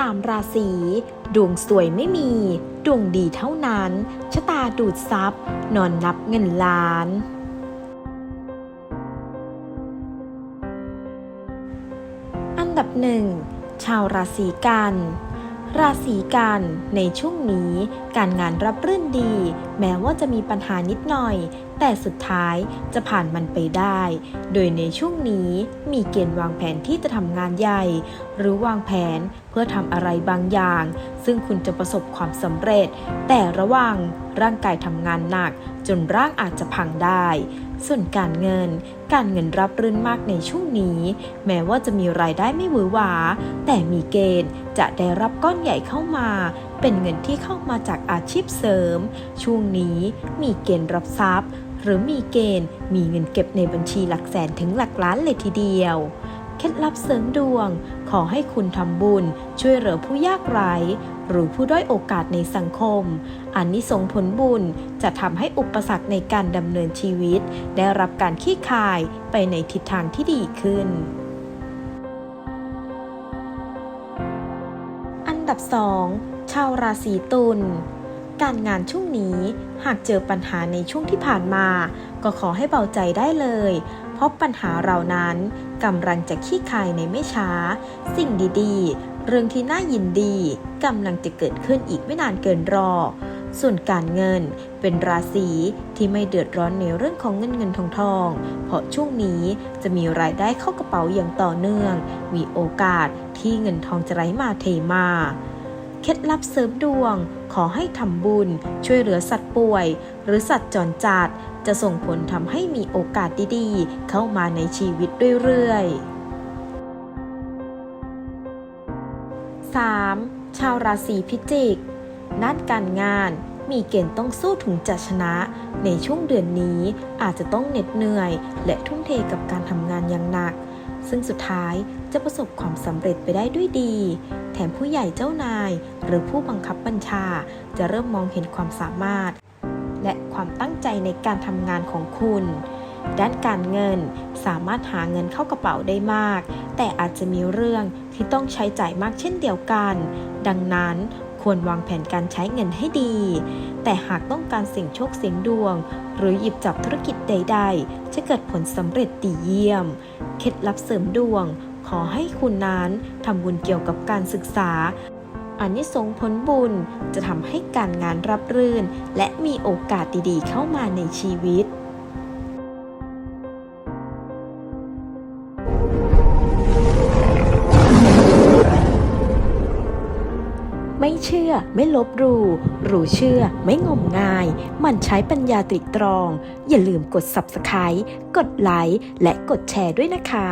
สามราศีดวงสวยไม่มี ดวงดีเท่านั้นชะตาดูดซับนอนนับเงินล้าน อันดับหนึ่งชาวราศีกัน ราศีกันในช่วงนี้การงานรับรื่นดี แม้ว่าจะมีปัญหานิดหน่อย แต่สุดท้ายจะผ่านมันไปได้ โดยในช่วงนี้มีเกณฑ์วางแผนที่จะทำงานใหญ่ หรือวางแผนเพื่อทำอะไรบางอย่าง ซึ่งคุณจะประสบความสำเร็จ แต่ระวังร่างกายทำงานหนัก จนร่างอาจจะพังได้ ส่วนการเงิน การเงินรับรื่นมากในช่วงนี้ แม้ว่าจะมีรายได้ไม่หวือหวา แต่มีเกณฑ์จะได้รับก้อนใหญ่เข้ามา เป็นเงินที่เข้ามาจากอาชีพเสริม ช่วงนี้มีเกณฑ์รับทรัพย์ หรือมีเกณฑ์มีเงินเก็บในบัญชีหลักแสนถึงหลักล้านเลยทีเดียว เคล็ดลับเสริมดวง ขอให้คุณทำบุญ ช่วยเหลือผู้ยากไร้หรือผู้ด้อยโอกาสในสังคม อันนี้ส่งผลบุญจะทำให้อุปสรรคในการดำเนินชีวิต ได้รับการขี้คายไปในทิศทางที่ดีขึ้น อันดับ 2 ชาวราศีตุลการงานช่วงนี้หากเจอปัญหาในช่วงที่ผ่านมา ก็ขอให้เบาใจได้เลย พราะปัญหาเหล่านั้นกำลังจะขี้คายในไม่ช้า สิ่งดีๆ เรื่องที่น่ายินดีกำลังจะเกิดขึ้นอีกไม่นานเกินรอ ส่วนการเงินเป็นราศีที่ไม่เดือดร้อนในเรื่องของเงินเงินทองทอง เพราะช่วงนี้จะมีรายได้เข้ากระเป๋าอย่างต่อเนื่อง มีโอกาสที่เงินทองจะไหลมาเทมาเคล็ดลับเสริมดวง ขอให้ทำบุญ ช่วยเหลือสัตว์ป่วย หรือสัตว์จรจัด จะส่งผลทำให้มีโอกาสดีๆ เข้ามาในชีวิตเรื่อยๆ 3. ชาวราศีพิจิกด้านการงานมีเกณฑ์ต้องสู้ถึงจะชนะ ในช่วงเดือนนี้อาจจะต้องเหน็ดเหนื่อย และทุ่มเทกับการทำงานอย่างหนัก ซึ่งสุดท้ายจะประสบความสำเร็จไปได้ด้วยดี แถมผู้ใหญ่เจ้านาย หรือผู้บังคับบัญชาจะเริ่มมองเห็นความสามารถ และความตั้งใจในการทำงานของคุณ ด้านการเงินสามารถหาเงินเข้ากระเป๋าได้มาก แต่อาจจะมีเรื่องที่ต้องใช้จ่ายมากเช่นเดียวกัน ดังนั้นควรวางแผนการใช้เงินให้ดี แต่หากต้องการเสี่ยงโชคเสี่ยงดวง หรือหยิบจับธุรกิจใด ๆ จะเกิดผลสำเร็จดีเยี่ยม เคล็ดลับเสริมดวง ขอให้คุณนั้นทำบุญเกี่ยวกับการศึกษา อันนี้ส่งส์ผลบุญ จะทำให้การงานรับรื่น และมีโอกาสดีๆ เข้ามาในชีวิตไม่เชื่อไม่ลบหลู่รู้เชื่อไม่งมงาย มันใช้ปัญญาตริตรอง อย่าลืมกด Subscribe กดไลค์และกดแชร์ด้วยนะคะ